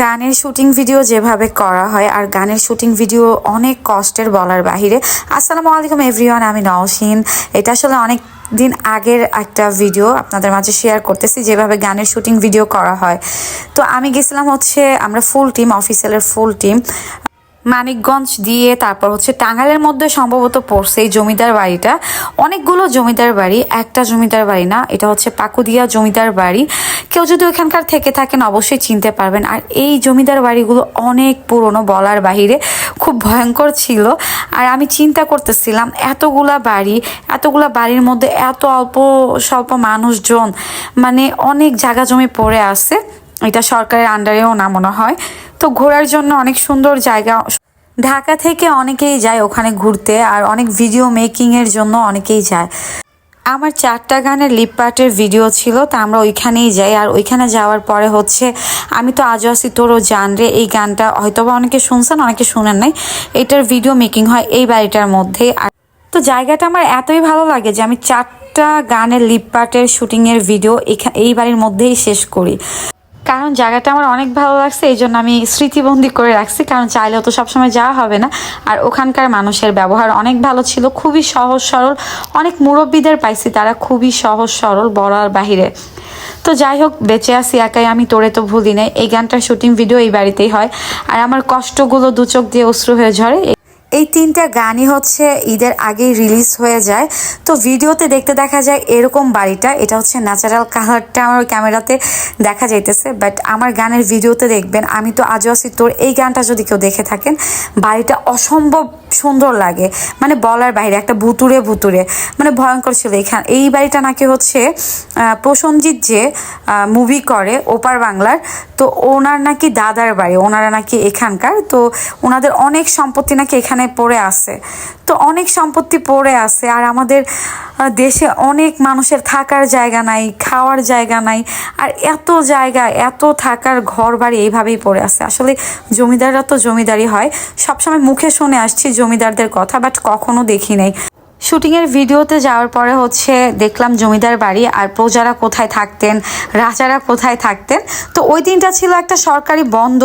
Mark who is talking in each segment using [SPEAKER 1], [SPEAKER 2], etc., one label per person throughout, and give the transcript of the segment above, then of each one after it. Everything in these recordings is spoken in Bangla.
[SPEAKER 1] গানের শুটিং ভিডিও যেভাবে করা হয় আর গানের শুটিং ভিডিও অনেক কষ্টের বলার বাহিরে। আসসালামু আলাইকুম এভরিওয়ান, আমি নওশিন। এটা আসলে অনেক দিন আগের একটা ভিডিও আপনাদের মাঝে শেয়ার করতেছি, যেভাবে গানের শুটিং ভিডিও করা হয়। তো আমি গেছিলাম হচ্ছে আমরা ফুল টিম অফিসিয়ালের ফুল টিম মানিকগঞ্জ দিয়ে তারপর হচ্ছে টাঙ্গাইলের মধ্যে সম্ভবত পড়ছে এই জমিদার বাড়িটা। অনেকগুলো জমিদার বাড়ি, একটা জমিদার বাড়ি না, এটা হচ্ছে পাকুদিয়া জমিদার বাড়ি। কেউ যদি ওখানকার থেকে থাকেন অবশ্যই চিনতে পারবেন। আর এই জমিদার বাড়িগুলো অনেক পুরনো বলার বাহিরে, খুব ভয়ঙ্কর ছিল। আর আমি চিন্তা করতেছিলাম, এতগুলা বাড়ি, এতগুলা বাড়ির মধ্যে এত অল্প স্বল্প মানুষজন মানে অনেক জায়গা জমি পড়ে আছে। এটা সরকারের আন্ডারেও না মনে হয়। তো ঘোরার জন্য অনেক সুন্দর জায়গা। ঢাকা থেকে অনেকেই যায় ওখানে ঘুরতে আর অনেক ভিডিও মেকিংয়ের জন্য অনেকেই যায়। আমার চারটা গানের লিপ পার্টের ভিডিও ছিল, তা আমরা ওইখানেই যাই। আর ওইখানে যাওয়ার পরে হচ্ছে, আমি তো আজও আসি তোরও জান রে, এই গানটা হয়তোবা অনেকে শুনছেন, অনেকে শুনেন নাই। এটার ভিডিও মেকিং হয় এই বাড়িটার মধ্যেই আর তো জায়গাটা আমার এতই ভালো লাগে যে আমি চারটা গানের লিপ পার্টের শুটিংয়ের ভিডিও এই বাড়ির মধ্যেই শেষ করি। কারণ জায়গাটা আমার অনেক ভালো লাগছে, এই জন্য আমি স্মৃতিবন্দি করে রাখছি, কারণ চাইলেও তো সবসময় যাওয়া হবে না। আর ওখানকার মানুষের ব্যবহার অনেক ভালো ছিল, খুবই সহজ সরল, অনেক মুরব্বীদের পাইছি তারা খুবই সহজ সরল বলার বাহিরে। তো যাই হোক, বেঁচে আসি একাই, আমি তোরে তো ভুলি নাই, এই গানটার শুটিং ভিডিও এই বাড়িতেই হয়। আর আমার কষ্টগুলো দু চোখ দিয়ে অশ্রু হয়ে ঝরে এই তিনটা গানই হচ্ছে ঈদের আগেই রিলিজ হয়ে যায়। তো ভিডিওতে দেখতে দেখা যায় এরকম বাড়িটা। এটা হচ্ছে ন্যাচারাল কালারটা আমার ক্যামেরাতে দেখা যাইতেছে। বাট আমার গানের ভিডিওতে দেখবেন আমি তো আজও আছি তোর এই গানটা যদি কেউ দেখে থাকেন বাড়িটা অসম্ভব সুন্দর লাগে। মানে বলার বাইরে একটা ভুতুরে ভুতুরে মানে ভয়ঙ্কর ছিল। এখানে এই বাড়িটা নাকি হচ্ছে আহ, প্রসেনজিৎ যে মুভি করে ওপার বাংলার তো ওনার নাকি দাদার বাড়ি ওনারা নাকি এখানকার। তো ওনাদের অনেক সম্পত্তি নাকি এখানে পড়ে আছে। তো অনেক সম্পত্তি পড়ে আছে আর আমাদের দেশে অনেক মানুষের থাকার জায়গা নাই, খাওয়ার জায়গা নাই আর এত জায়গা, এত থাকার ঘর বাড়ি এইভাবেই পড়ে আছে। আসলে জমিদাররা তো জমিদারি হয়। সবসময় মুখে শুনে আসছি জমিদারদের কথা বাট কখনো দেখি নাই। শুটিংয়ের ভিডিওতে যাওয়ার পরে হচ্ছে দেখলাম জমিদার বাড়ি আর প্রজারা কোথায় থাকতেন, রাজারা কোথায় থাকতেন। তো ওই দিনটা ছিল একটা সরকারি বন্ধ,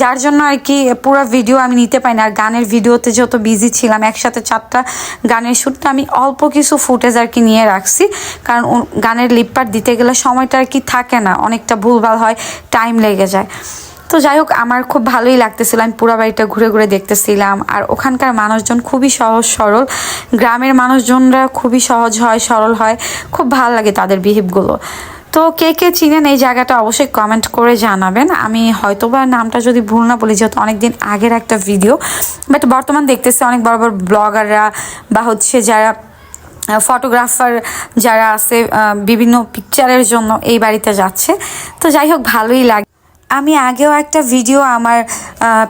[SPEAKER 1] যার জন্য আর কি পুরো ভিডিও আমি নিতে পাই না। আর গানের ভিডিওতে যত বিজি ছিলাম, একসাথে চারটা গানের শ্যুটটা আমি অল্প কিছু ফুটেজ আর কি নিয়ে রাখছি। কারণ গানের লিপপার দিতে গেলে সময়টা আর কি থাকে না, অনেকটা ভুলভাল হয় টাইম লেগে যায়। তো যাই হোক, আমার খুব ভালোই লাগতেছিল। আমি পুরো বাড়িটা ঘুরে ঘুরে দেখতেছিলাম। আর ওখানকার মানুষজন খুবই সহজ সরল। গ্রামের মানুষজনরা খুবই সহজ হয়, সরল হয়। খুব ভালো লাগে তাদের বিহেভগুলো তো কে কে চিনেন এই জায়গাটা অবশ্যই কমেন্ট করে জানাবেন। আমি হয়তোবা নামটা যদি ভুল না বলি, যেহেতু অনেকদিন আগের একটা ভিডিও বাট বর্তমান দেখতেছি অনেক বড় বড় ব্লগাররা বা হচ্ছে যারা ফটোগ্রাফার যারা আছে বিভিন্ন পিকচারের জন্য এই বাড়িতে যাচ্ছে। তো যাই হোক, ভালোই লাগে। আমি আগেও একটা ভিডিও আমার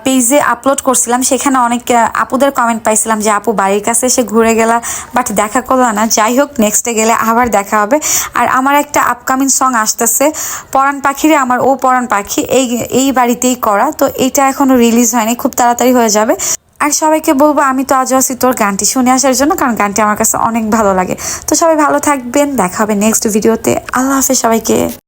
[SPEAKER 1] পেজে আপলোড করছিলাম, সেখানে অনেক আপুদের কমেন্ট পাইছিলাম যে, আপু, বাড়ির কাছে এসে ঘুরে গেলা বাট দেখা করল না। যাই হোক নেক্সটে গেলে আবার দেখা হবে। আর আমার একটা আপকামিং সং আসতেছে, পরাণ পাখিরে আমার, ও পরাণ পাখি, এই এই বাড়িতেই করা। তো এটা এখনও রিলিজ হয়নি, খুব তাড়াতাড়ি হয়ে যাবে। আর সবাইকে বলব, আমি তো আজও আছি তোর গানটি শুনে আসার জন্য, কারণ গানটি আমার কাছে অনেক ভালো লাগে। তো সবাই ভালো থাকবেন, দেখা হবে নেক্সট ভিডিওতে আল্লাহ হাফেজ সবাইকে।